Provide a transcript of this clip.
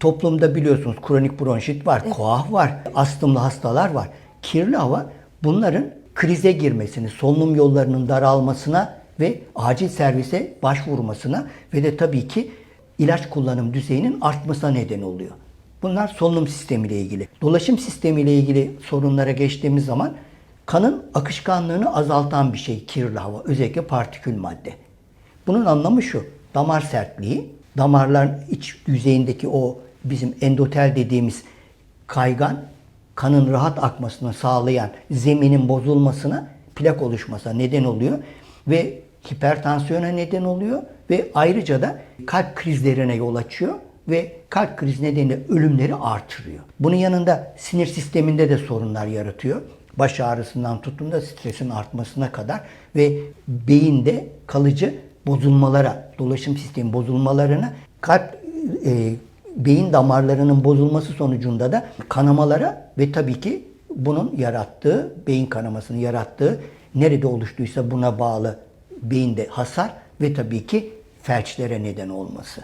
Toplumda biliyorsunuz kronik bronşit var, koah var, astımlı hastalar var. Kirli hava bunların krize girmesini, solunum yollarının daralmasına ve acil servise başvurmasına ve de tabii ki ilaç kullanım düzeyinin artmasına neden oluyor. Bunlar solunum sistemiyle ilgili. Dolaşım sistemiyle ilgili sorunlara geçtiğimiz zaman kanın akışkanlığını azaltan bir şey kirli hava, özellikle partikül madde. Bunun anlamı şu, damar sertliği, damarların iç yüzeyindeki o bizim endotel dediğimiz kaygan, kanın rahat akmasını sağlayan zeminin bozulmasına, plak oluşmasına neden oluyor ve hipertansiyona neden oluyor ve ayrıca da kalp krizlerine yol açıyor ve kalp krizi nedeniyle ölümleri artırıyor. Bunun yanında sinir sisteminde de sorunlar yaratıyor. Baş ağrısından tutun da stresin artmasına kadar ve beyinde kalıcı bozulmalara, dolaşım sistemi bozulmalarına, kalp e, beyin damarlarının bozulması sonucunda da kanamalara ve tabii ki bunun yarattığı, beyin kanamasının yarattığı nerede oluştuysa buna bağlı beyinde hasar ve tabii ki felçlere neden olması.